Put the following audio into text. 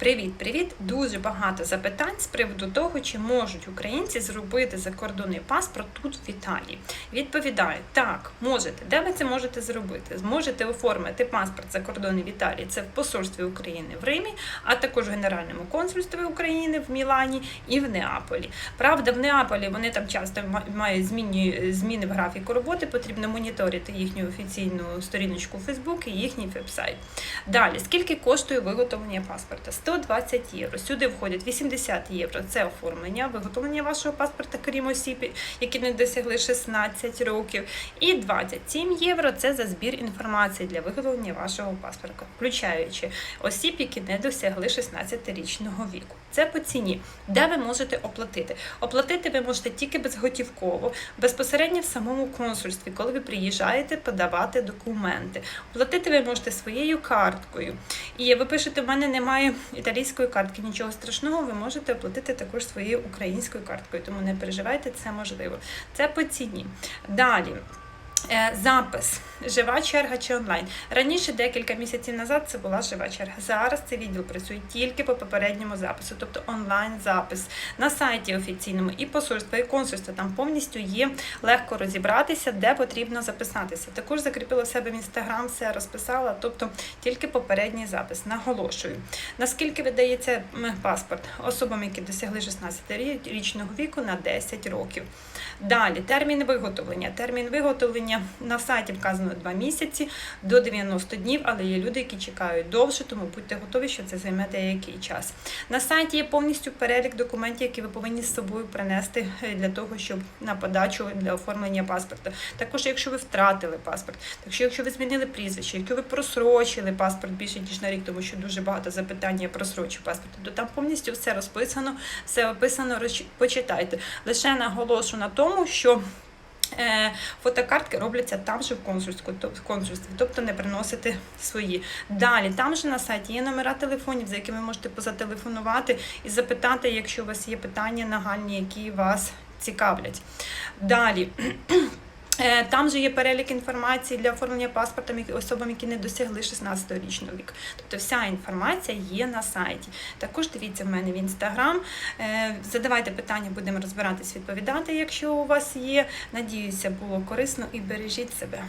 Привіт-привіт! Дуже багато запитань з приводу того, чи можуть українці зробити закордонний паспорт тут в Італії. Відповідаю, так, можете. Де ви це можете зробити? Зможете оформити паспорт закордонний в Італії. Це в посольстві України в Римі, а також в Генеральному консульстві України в Мілані і в Неаполі. Правда, в Неаполі вони там часто мають змінні зміни в графіку роботи. Потрібно моніторити їхню офіційну сторіночку у Фейсбук і їхній веб-сайт. Далі, скільки коштує виготовлення паспорта? 120 євро. Сюди входять 80 євро. Це оформлення, виготовлення вашого паспорта, крім осіб, які не досягли 16 років. І 27 євро це за збір інформації для виготовлення вашого паспорта, включаючи осіб, які не досягли 16-річного віку. Це по ціні, де ви можете оплатити. Оплатити ви можете тільки безготівково, безпосередньо в самому консульстві, коли ви приїжджаєте подавати документи. Оплатити ви можете своєю карткою. І ви пишете, в мене немає італійської картки, нічого страшного, ви можете оплатити також своєю українською карткою, тому не переживайте, це можливо. Це по ціні. Далі. Е, Запис, жива черга чи онлайн. Раніше, декілька місяців назад, це була жива черга. Зараз цей відділ працює тільки по попередньому запису, тобто онлайн запис на сайті офіційному і посольства, і консульства. Там повністю є легко розібратися, де потрібно записатися. Також закріпила себе в інстаграм, все розписала, тобто тільки попередній запис. Наголошую. Наскільки видається паспорт особам, які досягли 16-річного віку на 10 років. Далі термін виготовлення. Термін виготовлення на сайті вказано 2 місяці до 90 днів, але є люди, які чекають довше, тому будьте готові, що це займе деякий час. На сайті є повністю перелік документів, які ви повинні з собою принести е, для того, щоб на подачу для оформлення паспорта. Також, якщо ви втратили паспорт, якщо, якщо ви змінили прізвище, якщо ви просрочили паспорт більше ніж на рік, тому що дуже багато запитань я просрочу паспорт, то там повністю все розписано, все описано, почитайте. Лише наголошу на тому, що. Е, Фотокартки робляться там же в консульстві, тобто не приносити свої. Далі, там же на сайті є номера телефонів, за якими можете позателефонувати і запитати, якщо у вас є питання нагальні, які вас цікавлять. Далі. Е, Там же є перелік інформації для оформлення паспорта особам, які не досягли 16-річного віку. Тобто вся інформація є на сайті. Також дивіться в мене в інстаграм. Е, Задавайте питання, будемо розбиратись, відповідати, якщо у вас є. Надіюся, було корисно і бережіть себе.